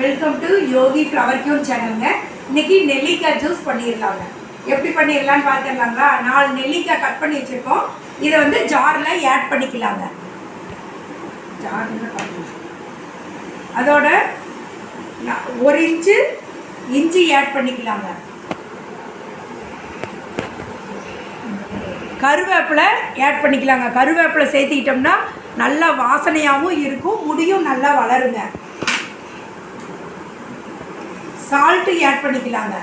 Welcome to Yogi flower queen சேனலுங்க இன்னைக்கு நெல்லிக்காய் juice பண்ணிடலாங்க. எப்படி பண்ணிடலான்னு பார்த்துடலாங்களா? நாலு நெல்லிக்காய் கட் பண்ணி வச்சுருக்கோம். இதை வந்து ஜாரில் ஆட் பண்ணிக்கலாங்க. ஜாரில் அதோட ஒரு இன்ச்சு இஞ்சி ஆட் பண்ணிக்கலாங்க. கருவேப்பிலை ஆட் பண்ணிக்கலாங்க. கருவேப்பிலை சேர்த்துக்கிட்டோம்னா நல்லா வாசனையாகவும் இருக்கும் முடியும் நல்லா வளருங்க. சால்ட்டு ஆட் பண்ணிக்கலாங்க.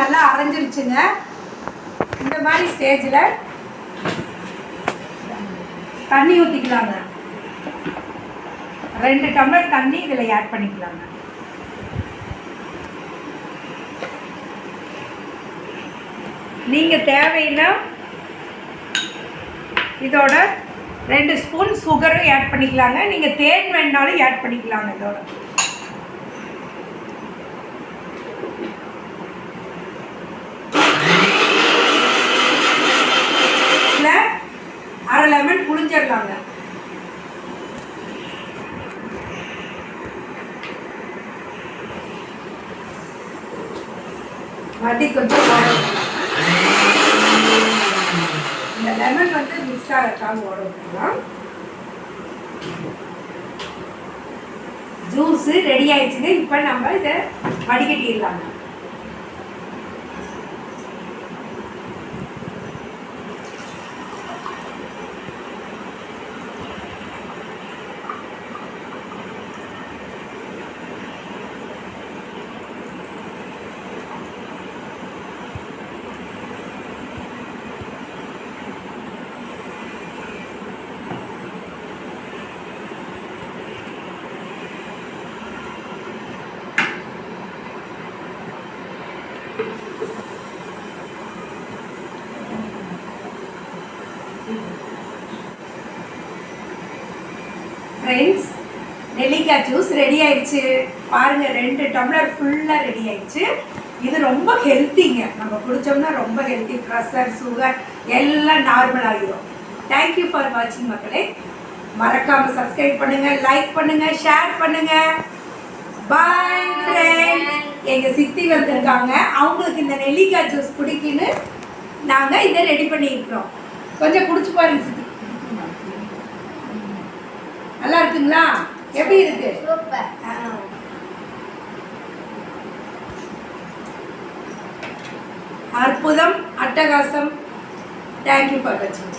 நல்லா அரைஞ்சிருச்சுங்க. இந்த மாதிரி ஸ்டேஜில் தண்ணி ஊற்றிக்கலாங்க ரெண்டு டம்ளர் தண்ணி இதில் ஆட் பண்ணிக்கலாங்க. நீங்கள் தேவைன்னா இதோட ரெண்டு ஸ்பூன் சுகரும் ஆட் பண்ணிக்கலாங்க. நீங்கள் தேன் வேணாலும் ஆட் பண்ணிக்கலாங்க இதோட இதில் அரை லெமன் புளிஞ்சிடலாங்க வட்டி கொஞ்சம் இந்த லெமன் வந்து மிக்ஸ் ஆகத்தான் ஓட விட்டுலாம் ஜூஸு ரெடி ஆயிடுச்சுங்க. இப்போ நம்ம இதை வடிகட்டிடலாங்க. ஃப்ரெண்ட்ஸ் நெல்லிக்காய் ஜூஸ் ரெடி ஆயிடுச்சு. பாருங்கள் ரெண்டு டம்ளர் ஃபுல்லாக ரெடி ஆயிடுச்சு. இது ரொம்ப ஹெல்த்திங்க நம்ம குடித்தோம்னா ரொம்ப ஹெல்த்தி ப்ரெஷர் சுகர் எல்லாம் நார்மல் ஆகிடும் தேங்க்யூ ஃபார் வாட்சிங் மக்களே. மறக்காமல் சப்ஸ்கிரைப் பண்ணுங்கள் லைக் பண்ணுங்கள் ஷேர் பண்ணுங்கள் பாய் ஃப்ரெண்ட்ஸ் எங்க சித்தி வந்திருக்காங்க. அவங்களுக்கு இந்த நெல்லிக்காய் ஜூஸ் பிடிக்குன்னு நாங்கள் இதை ரெடி பண்ணியிருக்கிறோம். கொஞ்சம் குடிச்சு பாருங்க சித்தி. இருக்குங்களா எப்படி இருக்கு. அற்புதம் அட்டகாசம். தேங்க்யூ ஃபார் வாட்சிங்